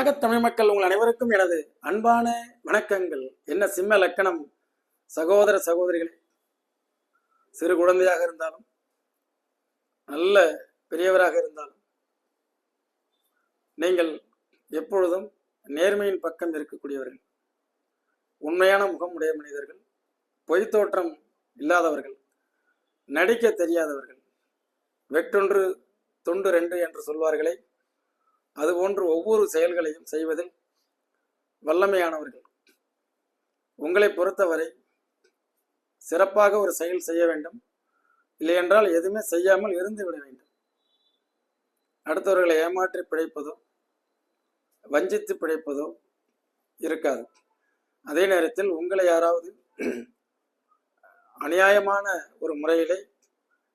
உலகத் தமிழ் மக்கள் உங்கள் அனைவருக்கும் எனது அன்பான வணக்கங்கள். என்ன சிம்ம லக்கணம்? சகோதர சகோதரிகளே சிறு குழந்தையாக இருந்தாலும் நல்ல பெரியவராக இருந்தாலும் நீங்கள் எப்பொழுதும் நேர்மையின் பக்கம் இருக்கக்கூடியவர்கள். உண்மையான முகம் உடைய மனிதர்கள் பொய் தோற்றம் இல்லாதவர்கள் நடிக்க தெரியாதவர்கள் வெற்றொன்று தொண்டு ரெண்டு என்று சொல்வார்களே அதுபோன்று ஒவ்வொரு செயல்களையும் செய்வதில் வல்லமையானவர்கள். உங்களை பொறுத்தவரை சிறப்பாக ஒரு செயல் செய்ய வேண்டும். இல்லையென்றால் எதுவுமே செய்யாமல் இருந்து விட வேண்டும். அடுத்தவர்களை ஏமாற்றி பிழைப்பதோ வஞ்சித்து பிழைப்பதோ இருக்காது. அதே நேரத்தில் உங்களை யாராவது அநியாயமான ஒரு முறையிலே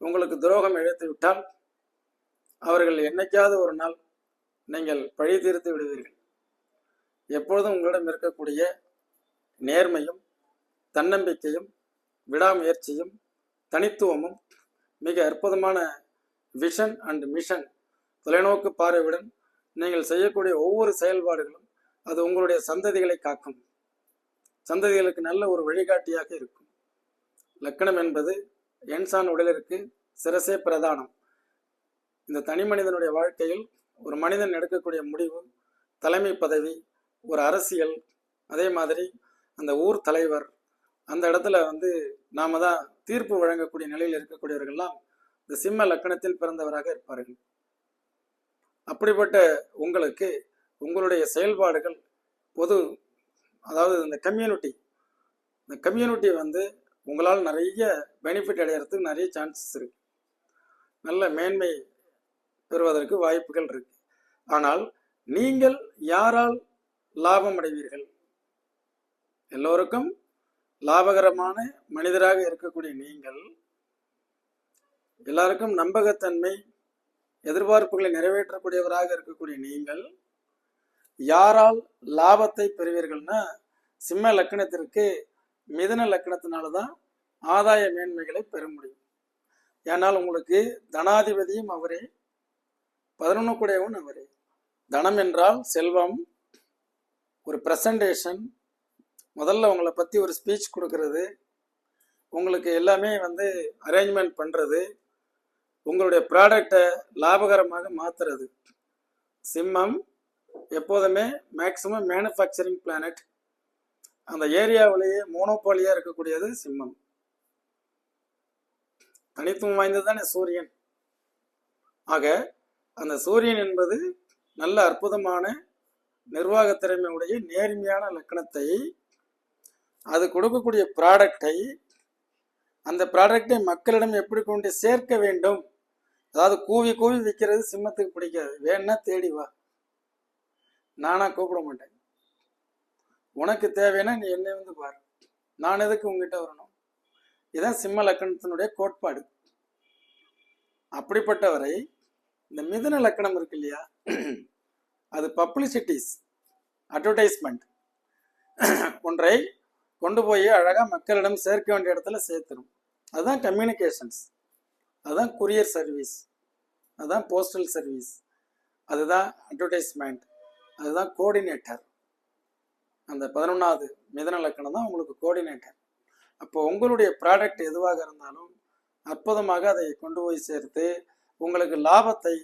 உங்களுக்கு துரோகம் இழைத்து விட்டால் அவர்கள் என்னைக்காவது ஒரு நாள் நீங்கள் பழி தீர்த்து விடுவீர்கள். எப்பொழுதும் உங்களிடம் இருக்கக்கூடிய நேர்மையும் தன்னம்பிக்கையும் விடாமுயற்சியும் தனித்துவமும் மிக அற்புதமான விஷன் அண்ட் மிஷன் தொலைநோக்கு பார்வையுடன் நீங்கள் செய்யக்கூடிய ஒவ்வொரு செயல்பாடுகளும் அது உங்களுடைய சந்ததிகளை காக்கும். சந்ததிகளுக்கு நல்ல ஒரு வழிகாட்டியாக இருக்கும். லக்கணம் என்பது என்சான் உடலிற்கு சிரசே பிரதானம். இந்த தனி மனிதனுடைய வாழ்க்கையில் ஒரு மனிதன் எடுக்கக்கூடிய முடிவு தலைமை பதவி ஒரு அரசியல் அதே மாதிரி அந்த ஊர் தலைவர் அந்த இடத்துல வந்து நாம தான் தீர்ப்பு வழங்கக்கூடிய நிலையில் இருக்கக்கூடியவர்கள்லாம் இந்த சிம்ம லக்கணத்தில் பிறந்தவராக இருப்பார்கள். அப்படிப்பட்ட உங்களுக்கு உங்களுடைய செயல்பாடுகள் பொது அதாவது இந்த கம்யூனிட்டி இந்த கம்யூனிட்டி வந்து உங்களால் நிறைய பெனிஃபிட் அடையிறதுக்கு நிறைய சான்சஸ் இருக்கு. நல்ல மேன்மை பெறுவதற்கு வாய்ப்புகள் இருக்கு. ஆனால் நீங்கள் யாரால் லாபம் அடைவீர்கள்? எல்லோருக்கும் லாபகரமான மனிதராக இருக்கக்கூடிய நீங்கள் எல்லாருக்கும் நம்பகத்தன்மை எதிர்பார்ப்புகளை நிறைவேற்றக்கூடியவராக இருக்கக்கூடிய நீங்கள் யாரால் லாபத்தை பெறுவீர்கள்னா சிம்ம லக்கணத்திற்கு மிதன லக்கணத்தினால தான் ஆதாய மேன்மைகளை பெற முடியும். ஏன்னால் உங்களுக்கு தனாதிபதியும் அவரே பதினொன்று கூடையவன் அவரே. தனம் என்றால் செல்வம். ஒரு ப்ரெசன்டேஷன் முதல்ல உங்களை பற்றி ஒரு ஸ்பீச் கொடுக்கறது. உங்களுக்கு எல்லாமே வந்து அரேஞ்ச்மெண்ட் பண்ணுறது உங்களுடைய ப்ராடக்டை லாபகரமாக மாற்றுறது சிம்மம் எப்போதுமே மேக்சிமம் மேனுஃபேக்சரிங் பிளானட் அந்த ஏரியாவிலேயே மோனோபாலியாக இருக்கக்கூடியது சிம்மம். தனித்துவம் வாய்ந்தது தானே சூரியன். ஆக அந்த சூரியன் என்பது நல்ல அற்புதமான நிர்வாக திறமையுடைய நேர்மையான லக்கணத்தை அது கொடுக்கக்கூடிய ப்ராடக்டை அந்த ப்ராடக்டை மக்களிடம் எப்படி கொண்டு சேர்க்க வேண்டும்? அதாவது கூவி கூவி விற்கிறது சிம்மத்துக்கு பிடிக்காது. வேணா தேடி வா. நானா கூப்பிட மாட்டேன். உனக்கு தேவைன்னா நீ என்னை வந்து பாரு. நான் எதுக்கு உங்ககிட்ட வரணும்? இதுதான் சிம்ம லக்கணத்தினுடைய கோட்பாடு. அப்படிப்பட்டவரை இந்த மிதுன லக்கணம் இருக்கு இல்லையா? அது பப்ளிசிட்டிஸ் அட்வர்டைஸ்மெண்ட் ஒன்றை கொண்டு போய் அழகாக மக்களிடம் சேர்க்க வேண்டிய இடத்துல சேர்த்துரும். அதுதான் கம்யூனிகேஷன்ஸ் அதுதான் குரியர் சர்வீஸ் அதுதான் போஸ்டல் சர்வீஸ் அதுதான் அட்வர்டைஸ்மெண்ட் அதுதான் கோஆர்டினேட்டர் அந்த பதினொன்றாவது மிதன லக்கணம் தான் உங்களுக்கு கோஆர்டினேட்டர் அப்போ உங்களுடைய ப்ராடக்ட் எதுவாக இருந்தாலும் அற்புதமாக அதை கொண்டு போய் சேர்த்து உங்களுக்கு லாபத்தை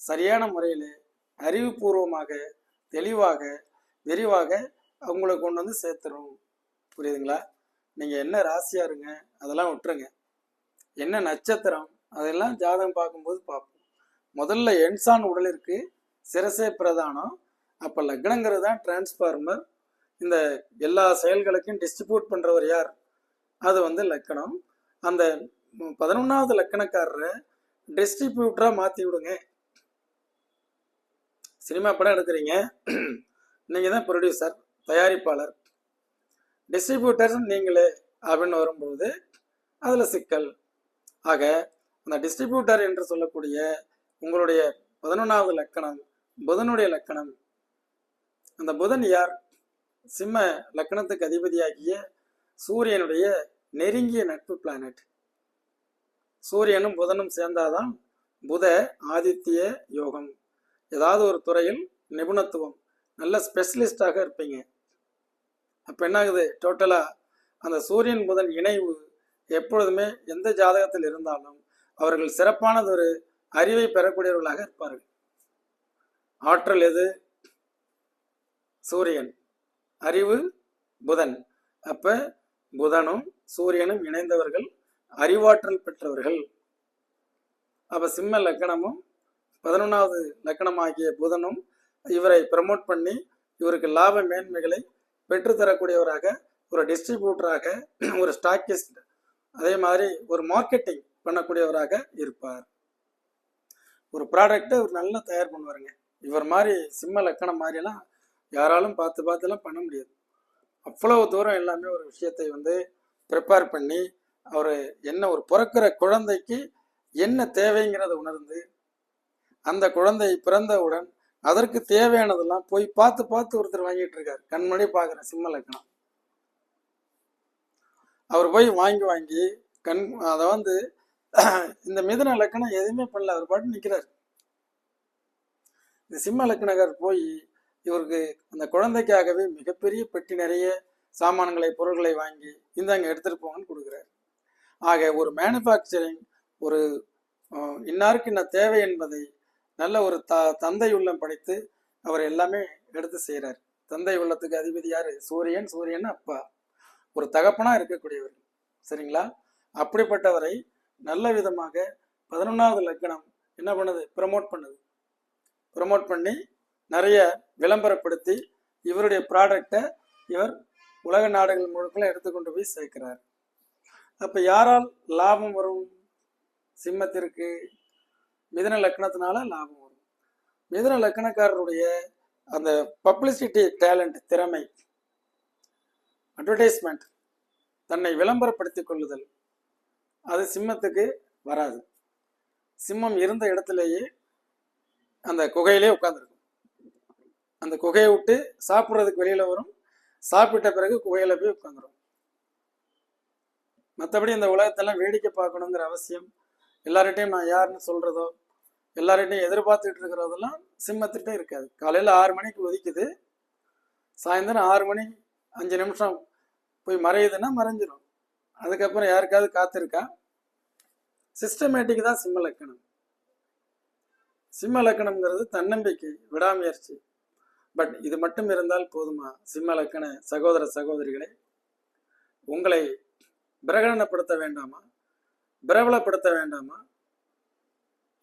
சரியான முறையில் அறிவுபூர்வமாக தெளிவாக விரிவாக அவங்களை கொண்டு வந்து சேர்த்துரும். புரியுதுங்களா? நீங்கள் என்ன ராசியாக இருங்க அதெல்லாம் விட்டுருங்க. என்ன நட்சத்திரம் அதெல்லாம் ஜாதகம் பார்க்கும்போது பார்ப்போம். முதல்ல என்சான் உடலிற்கு சிரசே பிரதானம். அப்போ லக்னங்கிறது தான் டிரான்ஸ்ஃபார்மர் இந்த எல்லா செயல்களுக்கும் டிஸ்ட்ரிபியூட் பண்ணுறவர் யார்? அது வந்து லக்கணம் அந்த பதினொன்றாவது லக்கணக்காரரை டிஸ்ட்ரிபியூட்டராக மாற்றி விடுங்க. சினிமா படம் எடுக்கிறீங்க. நீங்கள் தான் ப்ரொடியூசர் தயாரிப்பாளர். டிஸ்ட்ரிபியூட்டர்ஸ் நீங்களே அப்படின்னு வரும்போது அதில் சிக்கல். ஆக அந்த டிஸ்ட்ரிபியூட்டர் என்று சொல்லக்கூடிய உங்களுடைய பதினொன்றாவது லக்கணம் புதனுடைய லக்கணம். அந்த புதன் யார்? சிம்ம லக்கணத்துக்கு அதிபதியாகிய சூரியனுடைய நெருங்கிய நட்பு பிளானட் சூரியனும் புதனும் சேர்ந்தாதான் புத ஆதித்ய யோகம். ஏதாவது ஒரு துறையில் நிபுணத்துவம் நல்ல ஸ்பெஷலிஸ்டாக இருப்பீங்க. அப்போ என்ன ஆகுது டோட்டலாக அந்த சூரியன் புதன் இணைவு எப்பொழுதுமே எந்த ஜாதகத்தில் இருந்தாலும் அவர்கள் சிறப்பானதொரு அறிவை பெறக்கூடியவர்களாக இருப்பார்கள். ஆற்றல் எது? சூரியன். அறிவு புதன். அப்ப புதனும் சூரியனும் இணைந்தவர்கள் அறிவாற்றல் பெற்றவர்கள். அப்ப சிம்ம லக்கணமும் பதினொன்றாவது லக்கணமாகிய புதனும் இவரை ப்ரமோட் பண்ணி இவருக்கு லாப மேன்மைகளை பெற்றுத்தரக்கூடியவராக ஒரு டிஸ்ட்ரிபியூட்டராக ஒரு ஸ்டாக்கிஸ்ட் அதே மாதிரி ஒரு மார்க்கெட்டிங் பண்ணக்கூடியவராக இருப்பார். ஒரு ப்ராடக்டை ஒரு நல்லா தயார் பண்ணுவாருங்க. இவர் மாதிரி சிம்ம லக்கணம் மாதிரிலாம் யாராலும் பார்த்து பார்த்துலாம் பண்ண முடியாது. அவ்வளவு தூரம் எல்லாமே ஒரு விஷயத்தை வந்து ப்ரிப்பேர் பண்ணி அவர் என்ன ஒரு பிறக்கிற குழந்தைக்கு என்ன தேவைங்கிறத உணர்ந்து அந்த குழந்தை பிறந்தவுடன் அதற்கு தேவையானதெல்லாம் போய் பார்த்து பார்த்து ஒருத்தர் வாங்கிட்டு இருக்காரு. கண்மணி பார்க்குறேன் சிம்ம லக்கணம். அவர் போய் வாங்கி வாங்கி கண் அதை வந்து இந்த மிதுன லக்கணம் எதுவுமே பண்ணல. அவர் பாட்டு நிற்கிறார் இந்த சிம்ம லக்கணகர் போய் இவருக்கு அந்த குழந்தைக்காகவே மிகப்பெரிய பெட்டி நிறைய சாமான்களை பொருட்களை வாங்கி இந்தாங்க எடுத்துட்டு போங்கன்னு கொடுக்குறாரு. ஆக ஒரு மேனுஃபேக்சரிங் ஒரு இன்னாருக்கு என்ன தேவை என்பதை நல்ல ஒரு த தந்தை உள்ளம் படைத்து அவர் எல்லாமே எடுத்து செய்கிறார் தந்தை உள்ளத்துக்கு அதிபதி யார்? சூரியன். சூரியன் அப்பா. ஒரு தகப்பனாக இருக்கக்கூடியவர். சரிங்களா? அப்படிப்பட்டவரை நல்ல விதமாக பதினொன்றாவது லக்கணம் என்ன பண்ணுது? ப்ரமோட் பண்ணுது. ப்ரமோட் பண்ணி நிறைய விளம்பரப்படுத்தி இவருடைய ப்ராடக்டை இவர் உலக நாடுகள் முழுக்க எடுத்துக்கொண்டு போய் சேர்க்கிறார். அப்ப யாரால் லாபம் வரும்? சிம்மத்திற்கு மிதன லக்கணத்தினால லாபம் வரும். மிதன லக்கணக்காரருடைய அந்த பப்ளிசிட்டி டேலண்ட் திறமை அட்வர்டைஸ்மெண்ட் தன்னை விளம்பரப்படுத்திக் கொள்ளுதல் அது சிம்மத்துக்கு வராது. சிம்மம் இருந்த இடத்திலேயே அந்த குகையிலே உட்கார்ந்துருக்கும். அந்த குகையை விட்டு சாப்பிட்றதுக்கு வெளியில வரும். சாப்பிட்ட பிறகு குகையில போய் உட்காந்துரும் மற்றபடி இந்த உலகத்தெல்லாம் வேடிக்கை பார்க்கணுங்கிற அவசியம். எல்லார்கிட்டையும் நான் யாருன்னு சொல்றதோ எல்லார்கிட்டையும் எதிர்பார்த்துட்டு இருக்கிறதெல்லாம் சிம்மத்திட்ட இருக்காது. காலையில் ஆறு மணிக்கு ஒதிக்குது சாயந்தரம் ஆறு மணி அஞ்சு நிமிஷம் போய் மறையுதுன்னா மறைஞ்சிடும் அதுக்கப்புறம் யாருக்காவது காத்திருக்கா? சிஸ்டமேட்டிக் தான் சிம்ம லக்கணம். சிம்ம லக்கணம்ங்கிறது தன்னம்பிக்கை விடாமுயற்சி. பட் இது மட்டும் இருந்தால் போதுமா? சிம்ம லக்கண சகோதர சகோதரிகளே உங்களை பிரகடனப்படுத்த வேண்டாமா? பிரபலப்படுத்த வேண்டாமா?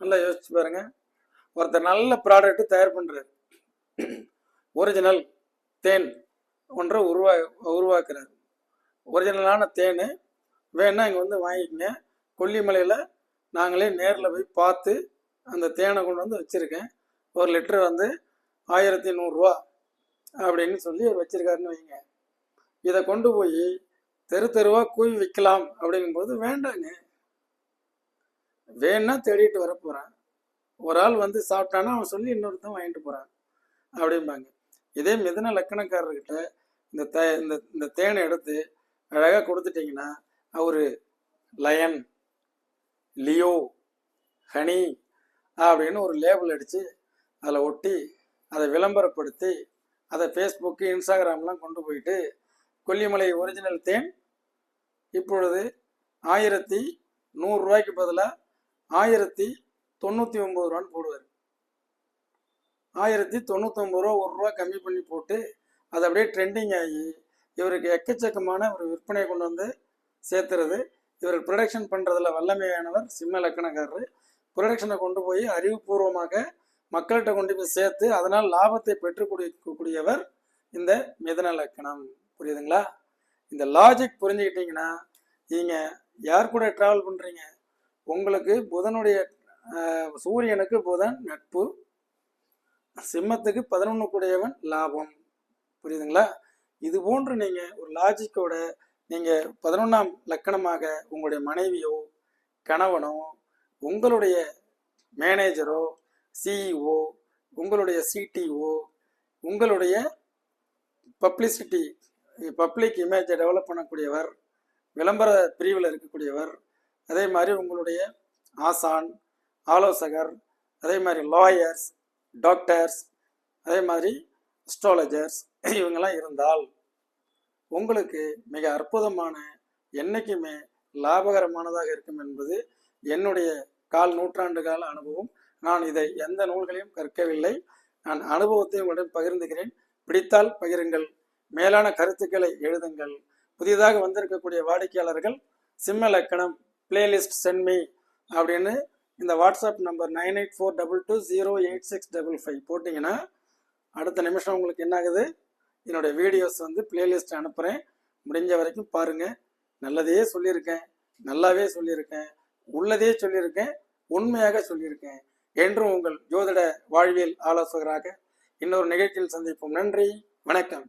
நல்லா யோசிச்சு பாருங்க. ஒருத்தர் நல்ல ப்ராடக்ட் தயார் பண்ணுறாரு ஒரிஜினல் தேன் ஒன்றை உருவா உருவாக்குறாரு. ஒரிஜினலான தேன் வேணா இங்கே வந்து வாங்கிக்கங்க. கொல்லிமலையில் நாங்களே நேரில் போய் பார்த்து அந்த தேனை கொண்டு வந்து வச்சுருக்கேன். ஒரு லிட்டர் வந்து ஆயிரத்தி நூறுரூவா அப்படின்னு சொல்லி வச்சுருக்காருன்னு வைங்க. இதை கொண்டு போய் தெரு தெருவாக கூவி விற்கலாம் அப்படிங்கும்போது வேண்டாங்க. வேணா தேடிட்டு வர போகிறான் ஒரு ஆள் வந்து சாப்பிட்டானா அவன் சொல்லி இன்னொருத்தன் வாங்கிட்டு போகிறான் அப்படிம்பாங்க. இதே மிதன லக்கணக்காரர்கிட்ட இந்த தே இந்த இந்த தேனை எடுத்து அழகாக கொடுத்துட்டிங்கன்னா அவர் லயன் லியோ ஹனி அப்படின்னு ஒரு லேபிள் அடித்து அதில் ஒட்டி அதை விளம்பரப்படுத்தி அதை ஃபேஸ்புக்கு இன்ஸ்டாகிராம்லாம் கொண்டு போயிட்டு கொல்லிமலை ஒரிஜினல் தேன் இப்பொழுது ஆயிரத்தி நூறுரூவாய்க்கு பதிலாக ஆயிரத்தி தொண்ணூற்றி ஒம்பது ரூபான்னு போடுவார். ஆயிரத்தி தொண்ணூத்தொம்பது ரூபா ஒரு ரூபா கம்மி பண்ணி போட்டு அது அப்படியே ட்ரெண்டிங் ஆகி இவருக்கு எக்கச்சக்கமான ஒரு விற்பனையை கொண்டு வந்து சேர்த்துறது. இவர் ப்ரொடக்ஷன் பண்ணுறதுல வல்லமையானவர் சிம்ம லக்கணக்காரர். ப்ரொடக்ஷனை கொண்டு போய் அறிவுபூர்வமாக மக்கள்கிட்ட கொண்டு போய் சேர்த்து அதனால் லாபத்தை பெற்றுக்கூடியவர் இந்த மிதன லக்கணம். புரியுதுங்களா? இந்த லாஜிக் புரிஞ்சுக்கிட்டீங்கன்னா நீங்கள் யார் கூட ட்ராவல் பண்ணுறீங்க உங்களுக்கு புதனுடைய சூரியனுக்கு புதன் நட்பு சிம்மத்துக்கு பதினொன்று கூடியவன் லாபம். புரியுதுங்களா? இது போன்று நீங்கள் ஒரு லாஜிக்கோட நீங்கள் பதினொன்றாம் லக்கணமாக உங்களுடைய மனைவியோ கணவனோ உங்களுடைய மேனேஜரோ சிஇஓ உங்களுடைய சிடிஓ உங்களுடைய பப்ளிசிட்டி பப்ளிக் இமேஜை டெவலப் பண்ணக்கூடியவர் விளம்பர பிரிவில் இருக்கக்கூடியவர் அதே மாதிரி உங்களுடைய ஆசான் ஆலோசகர் அதே மாதிரி லாயர்ஸ் டாக்டர்ஸ் அதே மாதிரி அஸ்ட்ராலஜர்ஸ் இவங்கெல்லாம் இருந்தால் உங்களுக்கு மிக அற்புதமான என்றைக்குமே லாபகரமானதாக இருக்கும் என்பது என்னுடைய கால் நூற்றாண்டு கால அனுபவம். நான் இதை எந்த நூல்களையும் கற்கவில்லை. நான் அனுபவத்தை உங்களிடம் பகிர்ந்துகிறேன் பிடித்தால் பகிருங்கள். மேலான கருத்துக்களை எழுதுங்கள். புதிதாக வந்திருக்கக்கூடிய வாடிக்கையாளர்கள் சிம்ம லக்கணம் பிளேலிஸ்ட் சென்மி அப்படின்னு இந்த WhatsApp number nine eight four double two zero eight six double five போட்டிங்கன்னா அடுத்த நிமிஷம் உங்களுக்கு என்ன ஆகுது? என்னுடைய வீடியோஸ் வந்து பிளேலிஸ்ட் அனுப்புகிறேன் முடிஞ்ச வரைக்கும் பாருங்கள் நல்லதையே சொல்லியிருக்கேன். நல்லாவே சொல்லியிருக்கேன். உள்ளதே சொல்லியிருக்கேன். உண்மையாக சொல்லியிருக்கேன். என்றும் உங்கள் ஜோதிட வாழ்வியல் ஆலோசகராக இன்னொரு நிகழ்ச்சியில் சந்திப்போம். நன்றி. வணக்கம்.